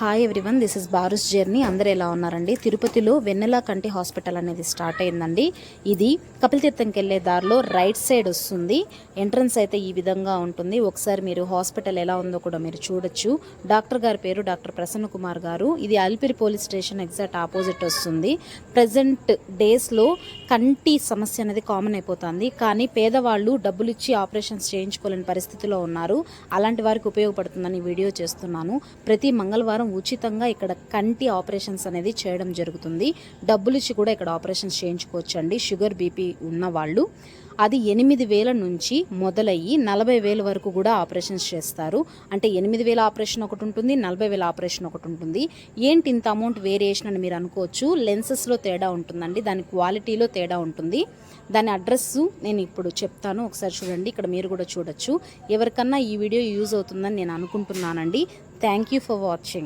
Hi everyone this is Baru's journey అందరూ ఎలా ఉన్నారండి? తిరుపతిలో వెన్నెల కంటి హాస్పిటల్ అనేది స్టార్ట్ అయిందండి. ఇది కపిలతీర్థంకి వెళ్ళే దారిలో రైట్ సైడ్ వస్తుంది. ఎంట్రన్స్ అయితే ఈ విధంగా ఉంటుంది. ఒకసారి మీరు హాస్పిటల్ ఎలా ఉందో కూడా మీరు చూడొచ్చు. డాక్టర్ గారి పేరు డాక్టర్ ప్రసన్న కుమార్ గారు. ఇది Alipiri police station exact opposite వస్తుంది. ప్రజెంట్ డేస్లో కంటి సమస్య అనేది కామన్ అయిపోతుంది. కానీ పేదవాళ్ళు డబ్బులు ఇచ్చి ఆపరేషన్స్ చేయించుకోలేని పరిస్థితిలో ఉన్నారు. అలాంటి వారికి ఉపయోగపడుతుందని వీడియో చేస్తున్నాను. ప్రతి మంగళవారం ఉచితంగా ఇక్కడ కంటి ఆపరేషన్స్ అనేది చేయడం జరుగుతుంది. డబ్బులు ఇచ్చి కూడా ఇక్కడ ఆపరేషన్స్ చేయించుకోవచ్చు అండి షుగర్ బీపీ ఉన్న వాళ్ళు. అది ఎనిమిది వేల నుంచి మొదలయ్యి నలభై వేల వరకు కూడా ఆపరేషన్స్ చేస్తారు. అంటే ఎనిమిది వేల ఆపరేషన్ ఒకటి ఉంటుంది నలభై వేల ఆపరేషన్ ఒకటి ఉంటుంది. ఏంటి ఇంత అమౌంట్ వేరియేషన్ అని మీరు అనుకోవచ్చు. లెన్సెస్లో తేడా ఉంటుందండి. దాని క్వాలిటీలో తేడా ఉంటుంది. దాని అడ్రస్ నేను ఇప్పుడు చెప్తాను. ఒకసారి చూడండి. ఇక్కడ మీరు కూడా చూడొచ్చు. ఎవరికన్నా ఈ వీడియో యూజ్ అవుతుందని నేను అనుకుంటున్నానండి. Thank you for watching.